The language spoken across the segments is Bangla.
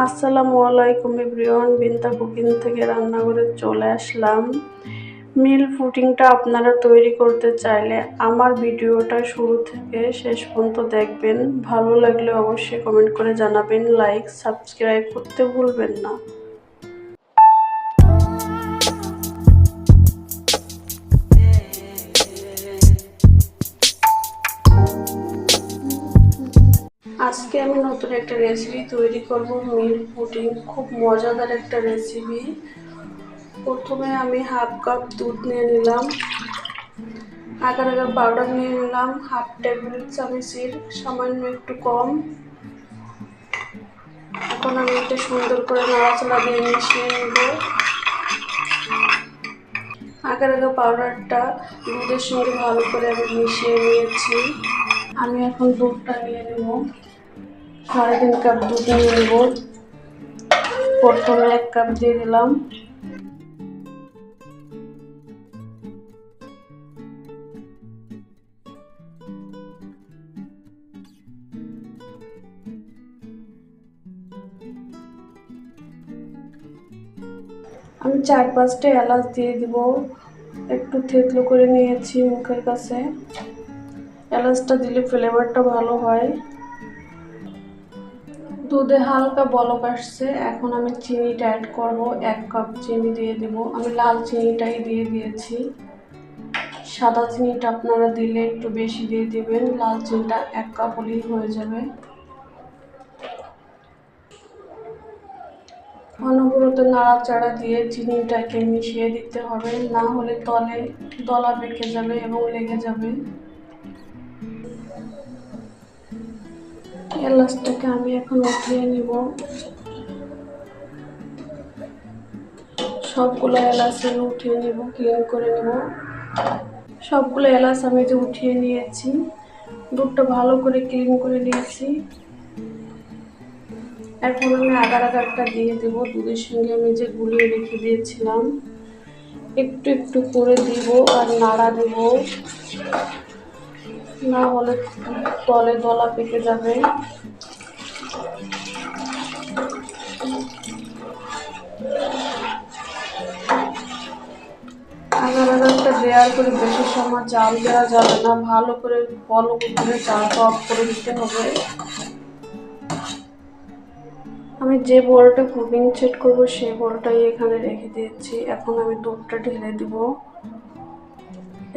আসসালামু আলাইকুম এভরিওয়ান, বিন্তা কুকিং থেকে রান্নাঘরে চলে আসলাম। মিল ফুটিংটা আপনারা তৈরি করতে চাইলে আমার ভিডিওটা শুরু থেকে শেষ পর্যন্ত দেখবেন। ভালো লাগলে অবশ্যই কমেন্ট করে জানাবেন, লাইক, সাবস্ক্রাইব করতে ভুলবেন না। আজকে আমি নতুন একটা রেসিপি তৈরি করব মিল পুডিং খুব মজাদার একটা রেসিপি প্রথমে আমি হাফ কাপ দুধ নিয়ে নিলাম, আগার আগার পাউডার নিয়ে নিলাম হাফ টেবিল চামচের সামান্য একটু কম। এখন আমি এটা সুন্দর করে নাড়াচাড়া দিয়ে মিশিয়ে নেব। আগার আগার পাউডারটা দুধের সঙ্গে ভালো করে আমি মিশিয়ে নিয়েছি। আমি এখন দুধটা নিয়ে নেব। সাড়ে তিন কাপ দুধ নিয়ে প্রথমে এক কাপ দিয়ে দিলাম। আমি চার পাঁচটা এলাচ দিয়ে দিব। একটু থেতলো করে নিয়েছি মুখের কাছে। এলাচটা দিলে ফ্লেভারটা ভালো হয়। দুধে হালকা বলক আসছে। এখন আমি চিনিটা অ্যাড করব। এক কাপ চিনি দিয়ে দেব। আমি লাল চিনিটাই দিয়ে দিয়েছি। সাদা চিনিটা আপনারা দিলে একটু বেশি দিয়ে দেবেন। লাল চিনিটা এক কাপ হলেই হয়ে যাবে। অনবরত নাড়াচাড়া দিয়ে চিনিটাকে মিশিয়ে দিতে হবে। না হলে তলে, দলা পেকে যাবে এবং লেগে যাবে। এলাচটাকে আমি এখন উঠিয়ে নিব। সবগুলো এলাচ আমি উঠিয়ে নিব ক্লিন করে নিব। সবগুলো এলাচ আমি যে উঠিয়ে নিয়েছি, দুধটা ভালো করে ক্লিন করে নিয়েছি। এখন আমি আগার আগারটা দিয়ে দেবো, দুধের সঙ্গে আমি যে গুলিয়ে রেখে দিয়েছিলাম, একটু একটু করে দিব আর নাড়া দেব। না হলে তলে দলা পেকে যাবে। আগার আগারটা দেওয়ার করে বেশি সময় জাল দেওয়া যাবে না, ভালো করে বলো করে চালটা অফ করে দিতে হবে। আমি যে বলটা কুকিং সেট করব সেই বলটাই এখানে রেখে দিয়েছি। এখন আমি দুধটা ঢেলে দিব।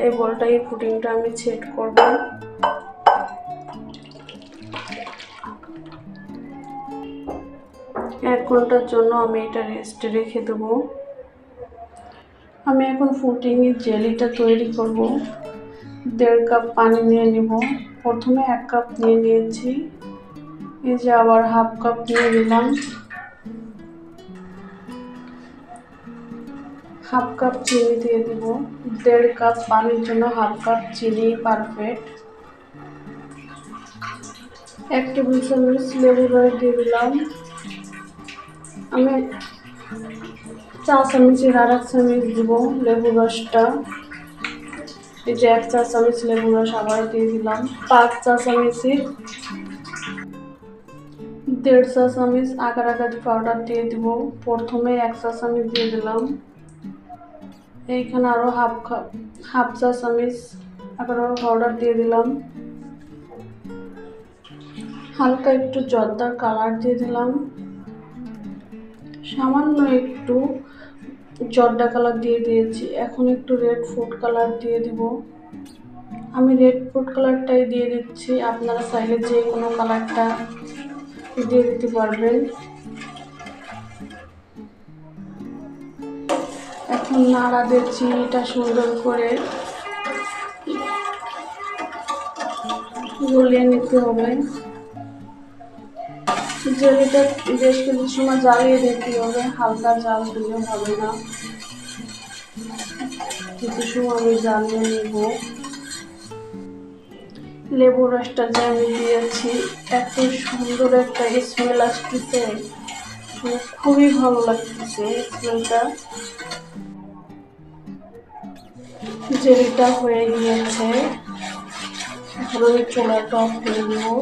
এই বলটাই পুডিংটা আমি সেট করব। এক ঘণ্টার জন্য আমি এটা রেস্টে রেখে দেব। আমি এখন ফুটিংয়ের জেলিটা তৈরি করব। দেড় কাপ পানি নিয়ে নেব। প্রথমে এক কাপ নিয়ে নিয়েছি। এই যে আবার হাফ কাপ নিয়ে দিলাম হাফ কাপ চিনি দিয়ে দিব। দেড় কাপ পানির জন্য হাফ কাপ চিনি পারফেক্ট এক টেবিল চামচ লেবু রস দিয়ে দিলাম। আমি চা চামচের আর এক চামচ দিব লেবু রসটা। এই যে এক চা চামচ লেবু রস আবার দিয়ে দিলাম। পাঁচ চা চামচের দেড় চা চামচ আগার আগাদি পাউডার দিয়ে দিব। প্রথমে এক চা চামচ দিয়ে দিলাম। এইখানে আরও হাফ কাপ হাফ চা চামচ আগার পাউডার দিয়ে দিলাম। হালকা একটু জর্দার কালার দিয়ে দিলাম। সামান্য একটু জর্দা কালার দিয়ে দিয়েছি। এখন একটু রেড ফুড কালার দিয়ে দিব। আমি রেড ফুড কালারটাই দিয়ে দিচ্ছি। আপনারা চাইলে যে কোনো কালারটা দিয়ে দিতে পারবেন। এখন নাড়া দিয়ে এটা সুন্দর করে গলিয়ে নিতে হবে। জেলিটা বেশ কিছু সময় জ্বালিয়ে দিতে হবে, হালকা জাল দিলে হবে না। কিছু সময় আমি জ্বালিয়ে নেব। লেবু রসটা যে আমি দিয়েছি। এত সুন্দর একটা স্মেল আসতেছে। মানে খুবই ভালো লাগতেছে স্মেলটা জেলিটা হয়ে গিয়েছে। আমি চুলাটা অফ করে দেবো।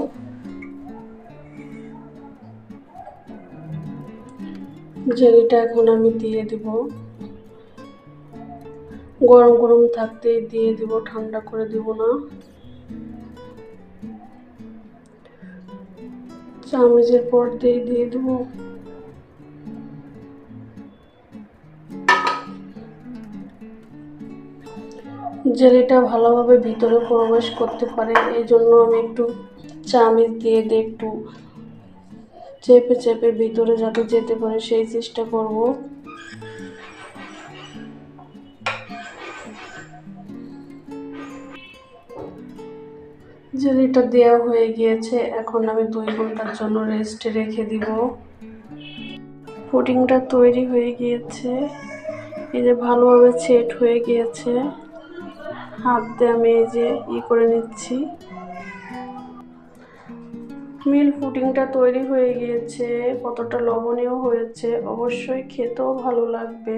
জেলিটা এখন আমি দিয়ে দিব। গরম গরম থাকতেই দিয়ে দিব, ঠান্ডা করে দিব না। চামচের পর দিয়ে দিয়ে দিব। জেলিটা ভালোভাবে ভিতরে প্রবেশ করতে পারে, এই জন্য আমি একটু চামচ দিয়ে দিয়ে একটু চেপে চেপে ভিতরে যাতে যেতে পারে, সেই চেষ্টা করব। জেলিটা দেওয়া হয়ে গিয়েছে, এখন আমি দুই ঘণ্টার জন্য রেস্টে রেখে দিব। পুডিংটা তৈরি হয়ে গিয়েছে, এই যে ভালোভাবে সেট হয়ে গিয়েছে। হাত দিয়ে আমি এই যে ই করে নিচ্ছি। মিল পুডিংটা তৈরি হয়ে গিয়েছে কতটা লবণীয় হয়েছে, অবশ্যই খেতেও ভালো লাগবে।